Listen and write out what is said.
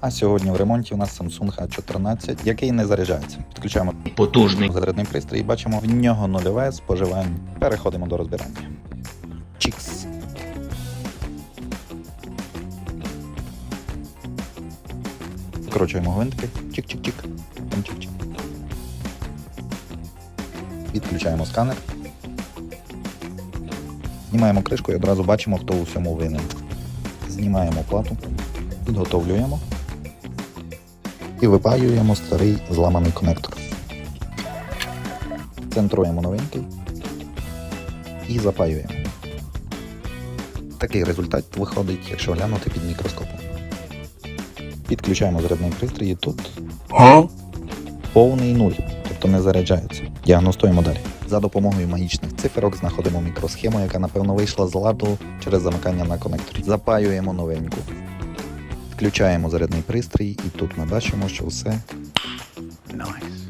А сьогодні в ремонті у нас Samsung A14, який не заряджається. Підключаємо потужний. зарядний пристрій бачимо в нього нульове споживання. Переходимо до розбирання. Чікс. Вкручуємо гвинтики. Чик-чик-чик. Там чик-чик. Відключаємо сканер. Знімаємо кришку і одразу бачимо, хто у всьому винен. Знімаємо плату, підготовлюємо і випаюємо старий зламаний конектор. Центруємо новенький і запаюємо. Такий результат виходить, якщо глянути під мікроскопом. Підключаємо зарядний пристрій і тут повний нуль, тобто не заряджається. Діагностуємо далі. За допомогою магічних циферок знаходимо мікросхему, яка напевно вийшла з ладу через замикання на конекторі. Запаюємо новеньку. Включаємо зарядний пристрій, і тут ми бачимо, що все Nice.